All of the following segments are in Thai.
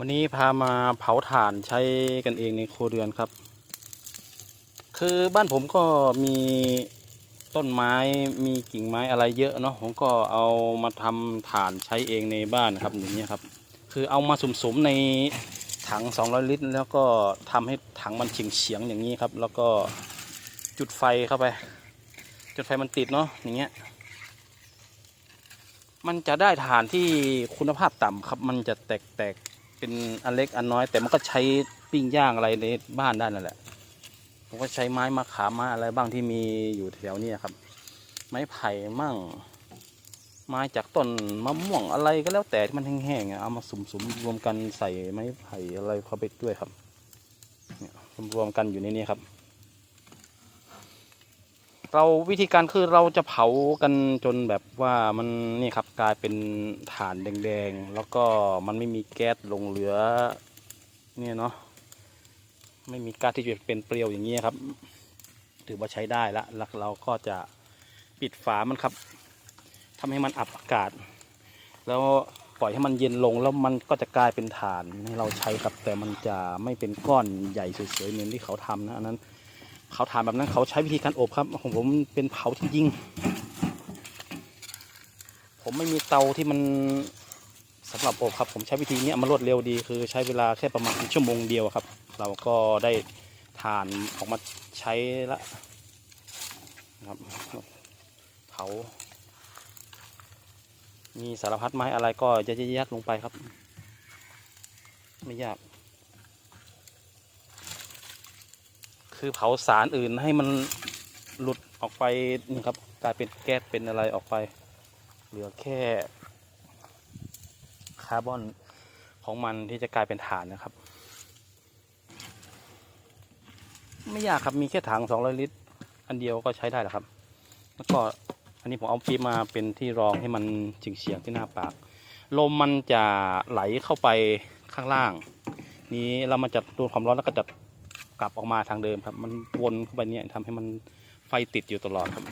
วันนี้พามาเผาถ่านใช้กันเองในครัวเรือนครับ คือบ้านผมก็มีต้นไม้มีกิ่งไม้อะไรเยอะเนาะผมก็เอามาทำถ่านใช้เองในบ้านครับอย่างนี้ยครับ คือเอามาสุ่มๆในถัง 200 ลิตร แล้วก็ทำให้ถังมันเฉียงๆอย่างนี้ครับ แล้วก็จุดไฟเข้าไป จุดไฟมันติดเนาะอย่างเงี้ยมันจะได้ถ่านที่คุณภาพต่ำครับ มันจะแตก เป็นอันเล็กอันน้อย แต่มันก็ใช้ปิ้งย่างอะไรในบ้านได้นั่นแหละผมก็ใช้ไม้มะขามมาอะไรบ้างที่มีอยู่แถวเนี้ครับ ไม้ไผ่มั่งไม้จากต้นมะม่วงอะไรก็แล้วแต่ที่มันแห้งๆเอามาสุ่มๆรวมกันใส่ไม้ไผ่อะไรเข้าไปด้วยครับเนี่ยรวมๆกันอยู่ในนี้ครับ เราวิธีการคือเราจะเผากันจนแบบว่ามันนี่ครับกลายเป็นฐานแดงๆ แล้วก็มันไม่มีแก๊สลงเหลือเนี่ยเนาะไม่มีก๊าซที่จะเป็นเปลวอย่างนี้ยครับ ถือว่าใช้ได้ละแล้วเราก็จะปิดฝามันครับทำให้มันอับอากาศ แล้วปล่อยให้มันเย็นลงแล้วมันก็จะกลายเป็นฐานให้เราใช้ครับ แต่มันจะไม่เป็นก้อนใหญ่สวยๆเหมือนที่เขาทำนะอันนั้น เขาทานแบบนั้นเขาใช้วิธีการอบครับของผมเป็นเผาจริงๆผมไม่มีเตาที่มันสำหรับอบครับ ผมใช้วิธีนี้มันรวดเร็วดี คือใช้เวลาแค่ประมาณชั่วโมงเดียวครับ เราก็ได้ทานออกมาใช้ละนะครับเผามีสารพัดไม้อะไรก็จะยัดลงไปครับ ไม่ยาก คือเผาสารอื่นให้มันหลุดออกไปนี่ครับกลายเป็นแก๊สเป็นอะไรออกไป เหลือแค่คาร์บอนของมันที่จะกลายเป็นฐานนะครับ ไม่ยากครับมีแค่ถัง200ลิตร อันเดียวก็ใช้ได้แล้วครับ แล้วก็อันนี้ผมเอาปี๊บมาเป็นที่รองให้มันจิงเฉียงที่หน้าปาก ลมมันจะไหลเข้าไปข้างล่าง นี้แล้วมันจะโดความร้อนแล้วก็จะ กลับออกมาทางเดิมครับ มันวนเข้าไปเนี่ยทำให้มันไฟติดอยู่ตลอดครับ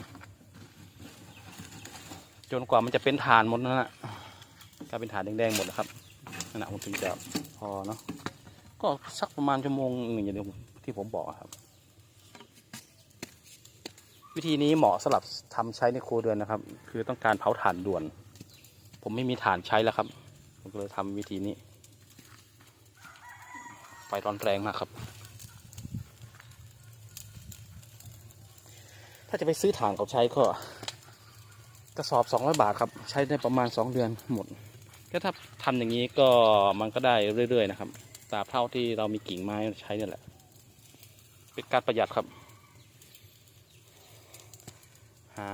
จนกว่ามันจะเป็นฐานหมดนั่นแหละกลายเป็นฐานแดงๆหมดนะครับนั่นแหละผมถึงจะพอเนาะก็สักประมาณชั่วโมงหนึ่งอย่างเดียวที่ผมบอกครับ วิธีนี้เหมาะสำหรับทำใช้ในครัวเรือนนะครับ คือต้องการเผาถ่านด่วน ผมไม่มีถ่านใช้แล้วครับ ผมก็เลยทำวิธีนี้ ไฟร้อนแรงมากครับาจะไปซื้อถ่านเขาใช้ก็กระสอบ200บาทครับ ใช้ได้ประมาณ2เดือนหมดก็ถ้าทำอย่างนี้ก็มันก็ได้เรื่อยๆนะครับตราบเท่าที่เรามีกิ่งไม้ใช้นี่แหละ เป็นการประหยัดครับ หา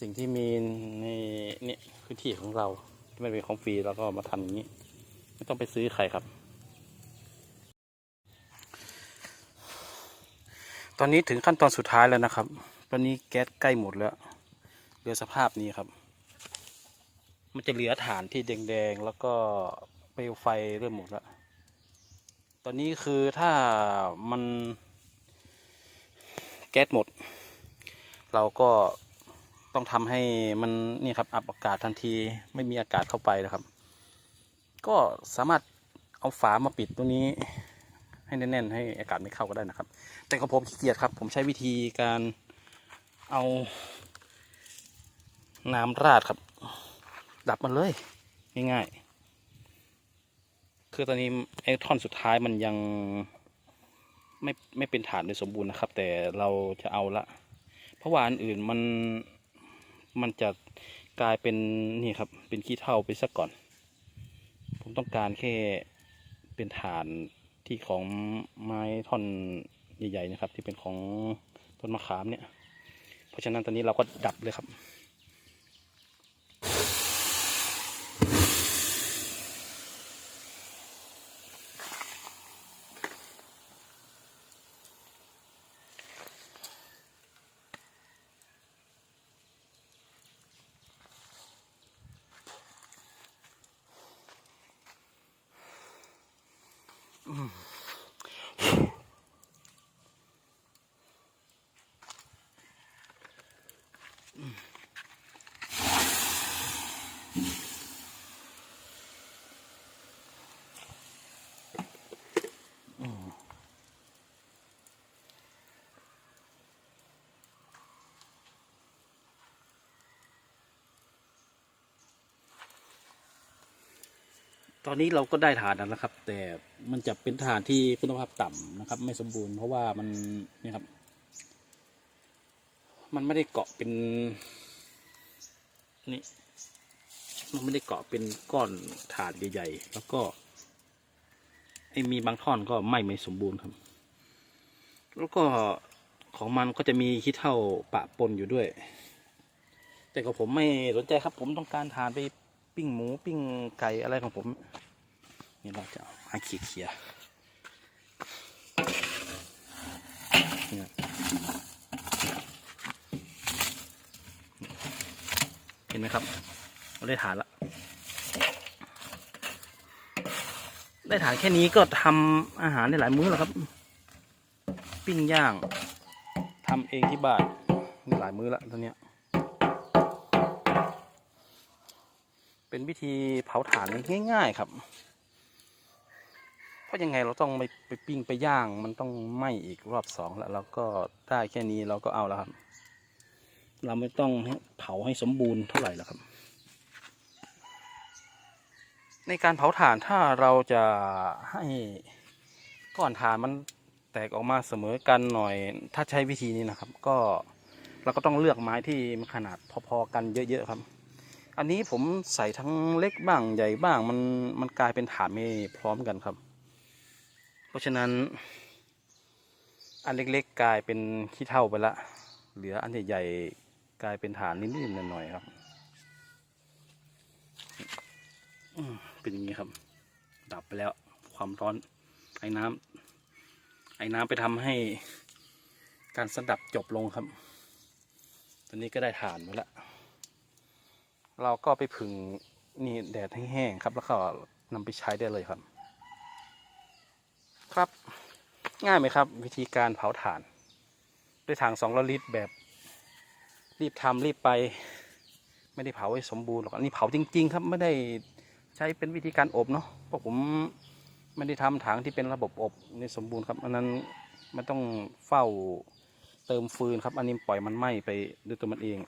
สิ่งที่มีในเนี่ยพื้นที่ของเราที่ไม่เป็นของฟรีแล้วก็มาทำอย่างนี้ ไม่ต้องไปซื้อใครครับ ตอนนี้ถึงขั้นตอนสุดท้ายแล้วนะครับ ตอนนี้แก๊สใกล้หมดแล้ว เหลือสภาพนี้ครับ มันจะเหลือฐานที่แดงๆ แล้วก็เปลวไฟเริ่มหมดแล้ว ตอนนี้คือถ้ามันแก๊สหมด เราก็ต้องทำให้มันนี่ครับอับอากาศทันทีไม่มีอากาศเข้าไปนะครับ ก็สามารถเอาฝามาปิดตรงนี้ ให้แน่นๆ ให้อากาศไม่เข้าก็ได้นะครับ แต่ของผมขี้เกียจครับ ผมใช้วิธีการเอาน้ำราดครับ ดับมันเลย ง่ายๆ คือตอนนี้ไอ้ท่อนสุดท้ายมันยังไม่ไม่เป็นฐานโดยสมบูรณ์นะครับ แต่เราจะเอาละ เพราะว่าอันอื่นมันมันจะกลายเป็นนี่ครับ เป็นขี้เถ้าไปซะก่อน ผมต้องการแค่เป็นฐาน ที่ของไม้ท่อนใหญ่ๆนะครับ ที่เป็นของต้นมะขามเนี่ย เพราะฉะนั้นตอนนี้เราก็ดับเลยครับ อ ตอนนี้เราก็ได้ฐานแล้วนะครับ แต่มันจะเป็นฐานที่คุณภาพต่ำนะครับ ไม่สมบูรณ์เพราะว่ามันนี่ครับ มันไม่ได้เกาะเป็นนี่มันไม่ได้เกาะเป็นก้อนฐานใหญ่ๆ แล้วก็ไอ้มีบางท่อนก็ไม่ไม่สมบูรณ์ครับ แล้วก็ของมันก็จะมีขี้เท่าปะปนอยู่ด้วย แต่ก็ผมไม่สนใจครับ ผมต้องการทานไป ปิ้งหมูปิ้งไก่อะไรของผม นี่เราจะเอาให้ขีดเขียร์เนี่ยเห็นไหมครับเราได้ฐานละได้ฐานแค่นี้ก็ทำอาหารได้หลายมื้อแล้วครับ ปิ้งย่างทำเองที่บ้านมีหลายมื้อละตอนเนี้ย เป็นวิธีเผาถ่านง่าย ๆ ครับ เพราะยังไงเราต้องไปไปปิ้งไปย่าง มันต้องไหม้อีกรอบสองแล้วเราก็ได้แค่นี้เราก็เอาแล้วครับ เราไม่ต้องเผาให้สมบูรณ์เท่าไหร่แล้วครับ ในการเผาถ่านถ้าเราจะให้ก้อนถ่านมันแตกออกมาเสมอกันหน่อย ถ้าใช้วิธีนี้นะครับ ก็เราก็ต้องเลือกไม้ที่มันขนาดพอๆกันเยอะ ๆ ครับ อันนี้ผมใส่ทั้งเล็กบ้างใหญ่บ้างมันมันกลายเป็นฐานไม่พร้อมกันครับ เพราะฉะนั้น อันเล็กๆกลายเป็นขี้เท่าไปละ เหลืออันใหญ่ๆกลายเป็นฐานนิดๆหน่อยๆครับเป็นอย่างนี้ครับ ดับไปแล้วความร้อนไอ้น้ำไอ้น้ำไปทำให้การสดับจบลงครับ ตอนนี้ก็ได้ฐานมาแล้ว เราก็ไปผึ่งนี่แดดให้แห้งครับ แล้วก็นำไปใช้ได้เลยครับ ครับ ง่ายไหมครับ วิธีการเผาถ่าน ด้วยถังสองลิตรแบบ รีบทำรีบไป ไม่ได้เผาให้สมบูรณ์หรอกอันนี้เผาจริง ๆ ครับไม่ได้ใช้เป็นวิธีการอบเนาะเพราะผมไม่ได้ทำถังที่เป็นระบบอบในสมบูรณ์ครับอันนั้นมันต้องเฝ้าเติมฟืนครับ อันนี้ปล่อยมันไหม้ไปด้วยตัวมันเอง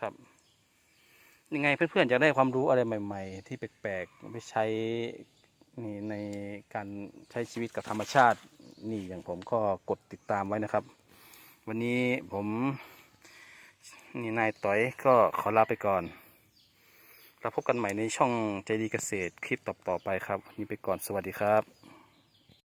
ครับ ยังไงเพื่อนๆจะได้ความรู้อะไรใหม่ ๆ ที่แปลกๆไปใช้นี่ในการใช้ชีวิตกับธรรมชาตินี่อย่างผมก็กดติดตามไว้นะครับ วันนี้ผมนี่นายต้อยก็ขอลาไปก่อนเราพบกันใหม่ในช่องใจดีเกษตรคลิปต่อๆไปครับนนี้ไปก่อนสวัสดีครับ